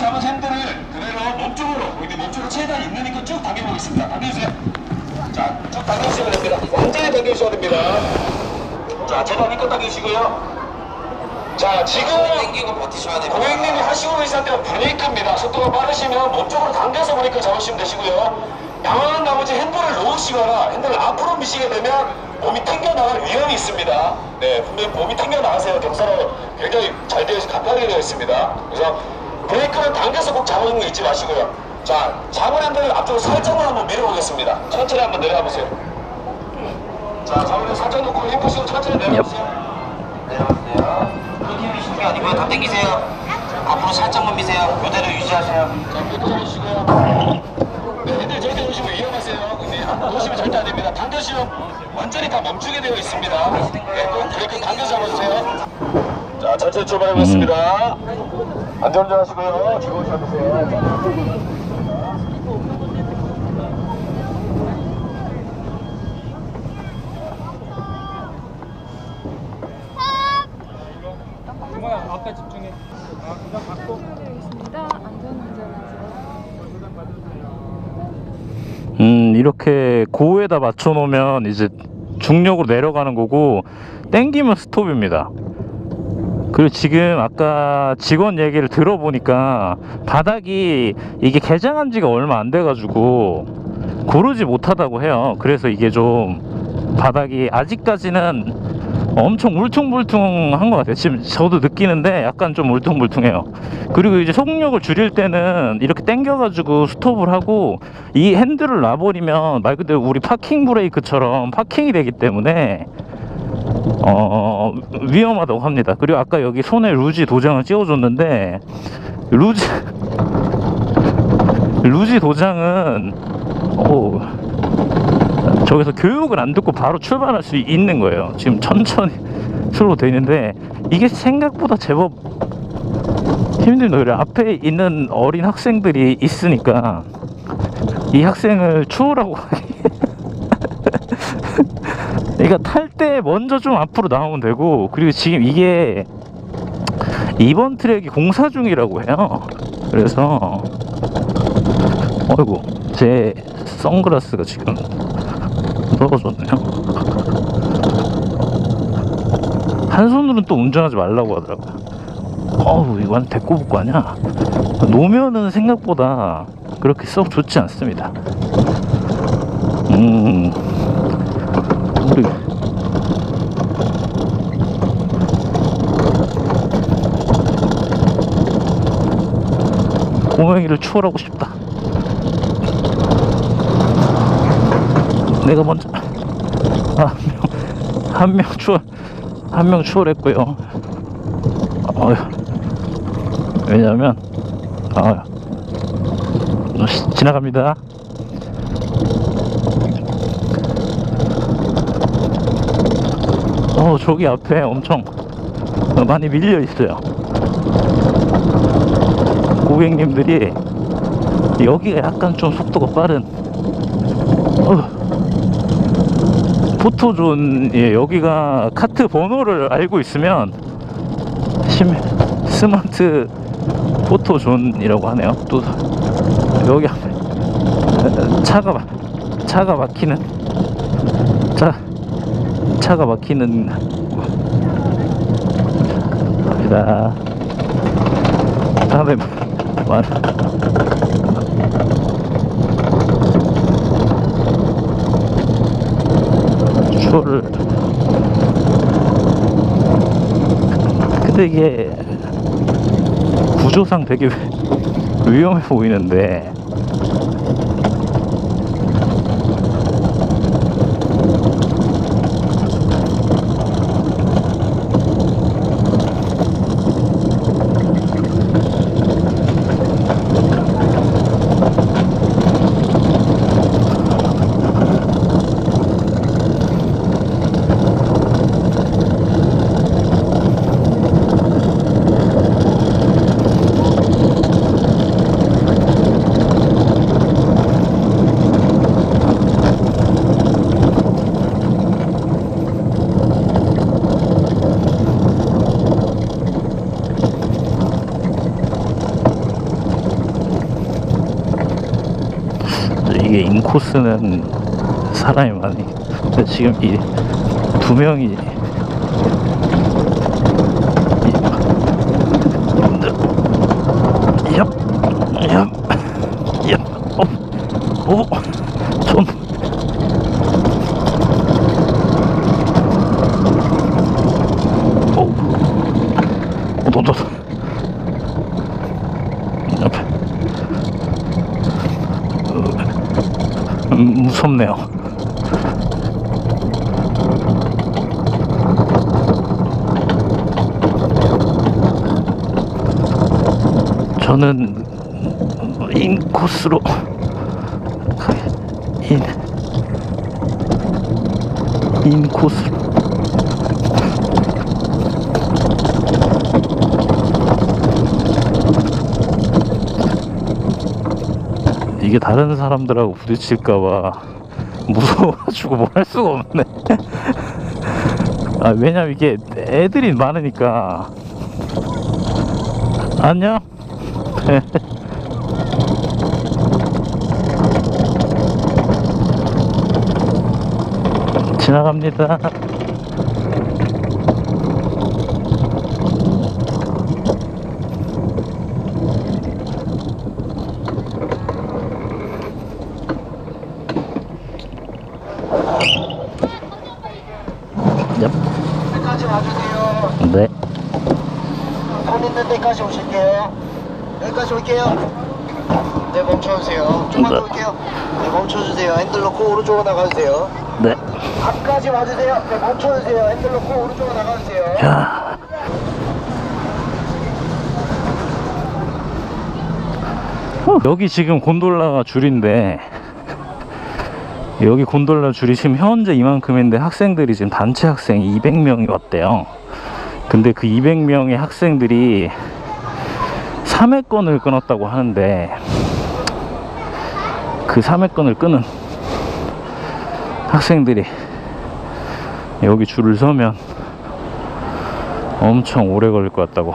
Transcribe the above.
잡은 핸들을 그대로 몸쪽으로 우리 몸쪽으로 최대한 있는 힘껏 쭉 당겨보겠습니다. 당겨주세요. 자, 쭉 당겨주시면 됩니다. 완전히 당겨주셔야 됩니다. 자, 최대한 힘껏 당겨주시고요. 자, 지금 땡기고 버티셔야 됩니다. 고객님이 하시고 계신 상태가 브레이크입니다. 속도가 빠르시면 몸쪽으로 당겨서 브레이크 잡으시면 되시고요. 양호한 나머지 핸들을 놓으시거나 핸들을 앞으로 미시게 되면 몸이 튕겨나갈 위험이 있습니다. 네, 분명히 몸이 튕겨나가세요. 경사로 굉장히 잘 되어 간단하게 되어 있습니다. 그래서 브레이크는 당겨서 꼭 잡는 거 잊지 마시고요. 자, 잡은 핸들을 앞으로 살짝만 한번 밀어보겠습니다. 천천히 한번 내려가 보세요. 자, 잡은 핸들 살짝 놓고 힘 푸시고 천천히 내려가보세요. 내려가세요. 그렇게 미시는 게 아니고요. 더 당기세요. 앞으로 살짝만 미세요. 그대로 유지하세요. 자, 꼭 잡으시고요. 네, 핸들 절대 놓으시면 위험하세요. 근데 놓으시면 절대 안 됩니다. 당겨시면 완전히 다 멈추게 되어 있습니다. 네, 꼭 브레이크 당겨 잡아주세요. 자, 천천히 출발해보겠습니다. 안전운전 하시고요. 즐거운 시간 되세요. 정말 아까 집중해. 아, 그냥 받고. 있습니다. 안전운전하세요. 음, 이렇게 고에다 맞춰 놓으면 이제 중력으로 내려가는 거고 땡기면 스톱입니다. 그리고 지금 아까 직원 얘기를 들어보니까 바닥이 이게 개장한 지가 얼마 안 돼가지고 고르지 못하다고 해요. 그래서 이게 좀 바닥이 아직까지는 엄청 울퉁불퉁한 것 같아요. 지금 저도 느끼는데 약간 좀 울퉁불퉁해요. 그리고 이제 속력을 줄일 때는 이렇게 당겨가지고 스톱을 하고 이 핸들을 놔버리면 말 그대로 우리 파킹 브레이크처럼 파킹이 되기 때문에 어 위험하다고 합니다. 그리고 아까 여기 손에 루지 도장을 찍어줬는데 루지 루지 도장은 어 저기서 교육을 안 듣고 바로 출발할 수 있는 거예요. 지금 천천히 출발돼 있는데 이게 생각보다 제법 힘듭니다. 그래 앞에 있는 어린 학생들이 있으니까 이 학생을 추월하고 그러니까 탈 때 먼저 좀 앞으로 나오면 되고 그리고 지금 이게 이번 트랙이 공사 중이라고 해요. 그래서 어이구 제 선글라스가 지금 떨어졌네요. 한 손으로는 또 운전하지 말라고 하더라고요. 어우, 이거 완전 대꼬북거 아니야? 노면은 생각보다 그렇게 썩 좋지 않습니다. 음, 우리 고양이를 추월하고 싶다. 내가 먼저 아, 한명 추월 한 명 추월했고요. 어휴, 왜냐면 아 지나갑니다. 어 저기 앞에 엄청 많이 밀려 있어요. 고객님들이 여기가 약간 좀 속도가 빠른 어, 포토존 예, 여기가 카트 번호를 알고 있으면 심, 스마트 포토존이라고 하네요. 또 여기 앞에 차가 막 차가 막히는 차 차가 막히는 갑니다. 다음에 말 추월을 근데 이게 구조상 되게 위험해 보이는데 이게 인코스는 사람이 많이 근데 지금 이 두 명이 어, 오, 좀. 오, 어, 너,에. 음, 무섭네요. 저는 인코스로 가- 인 인코스로 이게 다른 사람들하고 부딪힐까봐 무서워가지고 뭘 할 수가 없네. 아 왜냐면 이게 애들이 많으니까. 안녕. 지나갑니다. 얍. 여기까지 와주세요. 네. 손 있는 데까지 오실게요. 여기까지 올게요. 네, 멈춰주세요. 좀만 네. 더 올게요. 네, 멈춰주세요. 핸들 놓고 오른쪽으로 나가주세요. 네. 앞까지 와주세요. 네, 멈춰주세요. 핸들 놓고 오른쪽으로 나가주세요. 야. 어, 여기 지금 곤돌라가 줄인데 여기 곤돌라 줄이 지금 현재 이만큼인데 학생들이 지금 단체 학생이 200명이 왔대요. 근데 그 200명의 학생들이 3회권을 끊었다고 하는데 그 3회권을 끊은 학생들이 여기 줄을 서면 엄청 오래 걸릴 것 같다고